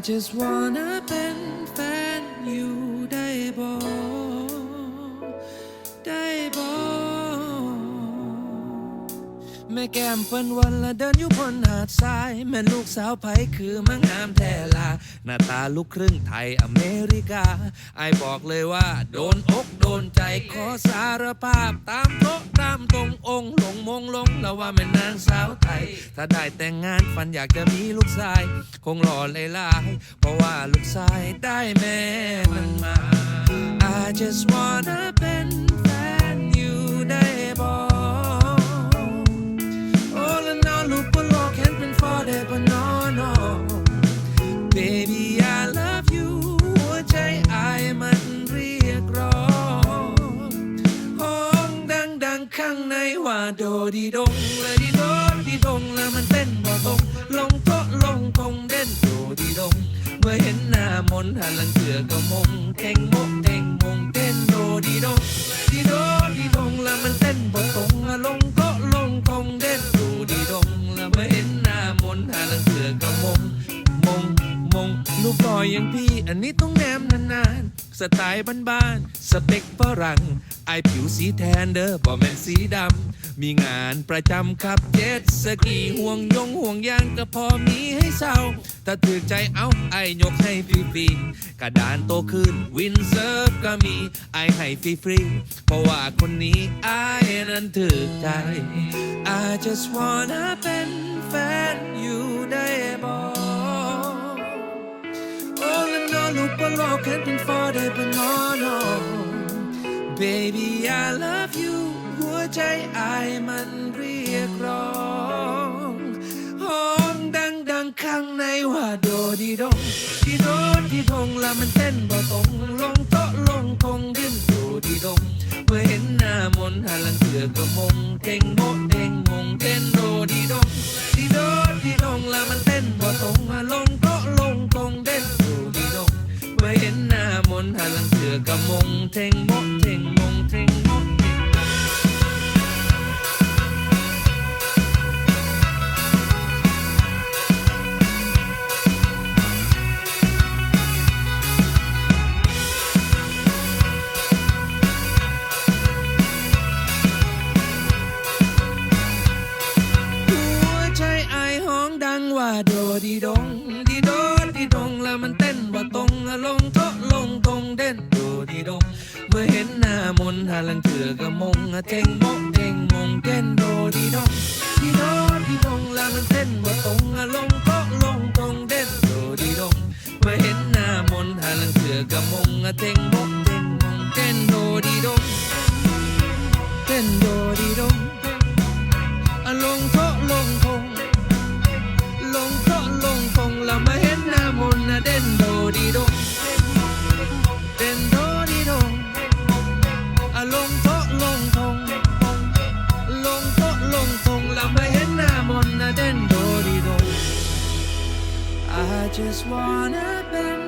just wanna เแม่แก้มเปิ้นวันละเดินอยู่บนหาดทราย แม่ลูกสาวไผคือมังงามแท้ลา หน้าตาลูกครึ่งไทยอเมริกาไอบอกเลยว่า โดนอกโดนใจขอสารภาพ ตามโต๊ะตามตรงองค์หลงมงลงแล้วว่าแม่นางสาวไทย ถ้าได้แต่งงานฝันอยากจะมีลูกชาย คงหล่อเลยลายเพราะว่าลูกชายได้แม่มันมา I just wanna ข้างในว่าโดดีดงและดีโดดีดงแล้วมันเต้นบ่ตรงลงโตลงคงเด่นโดดีดง เมื่อเห็นหน้ามนหันหลังเถื่อก็มงเท่งมกเท่งมงเต้นโดดีดงดีโดดีดงแล้วมันเต้นบ่ตรงลงโตลงคงเด่นโดดีดงแล้วเมื่อเห็นหน้ามนหันหลังเถื่อก็มงมงมงลูกบอยอย่างพี่อันนี้ต้องแนมนานๆ สไตล์บ้านๆสเปคฝรั่งไอผิวสีแทนเด้อบ่แมนสีดำ มีงานประจำครับเจ็ตสกีห่วงยงห่วงยางก็พอมีให้เศร้า ถ้าถือใจเอาไอยกให้ฟรีๆกระดานโตขึ้นวินเซิร์ฟก็มีไอให้ฟรีๆเพราะว่าคนนี้ไอนั้นถือใจ I just wanna เป็นแฟนอยู่ได้บ่ all, look below, can't be for that, but no, no. Baby I love you หัวใจไอ้มันเรียกร้องห้องดังดังข้างในว่าโดดีดงดีโดดีดงล้วมันเต้นบ่ตรงลงโต๊ะลงคงดิ้นโดดีดงเมื่อเห็นหน้ามนหันลังเถือก็มงเท่งโมะเทงมงเหันหลังเถื่อก็มงเท่งโมะเท่งมงเท่งโมะเท่ง หัวใจไอายห้องดังว่าโดดีดง ดีโด ดีดงแล้วมันเต้นว่าตรงลงโต๊ะลงตรงเด่นดูดีดง เมื่อเห็นหน้ามนหาลังเถื่อกมงเท่งโมงเท่งมงเต้นดูดีดงดีโดดีดงแล้วมันเต้นว่าตรงลงโต๊ะลงตรงเด่นดูดีดง เมื่อเห็นหน้ามนหาลังเถื่อกมงเจงมกเท่ง just wanna เป็น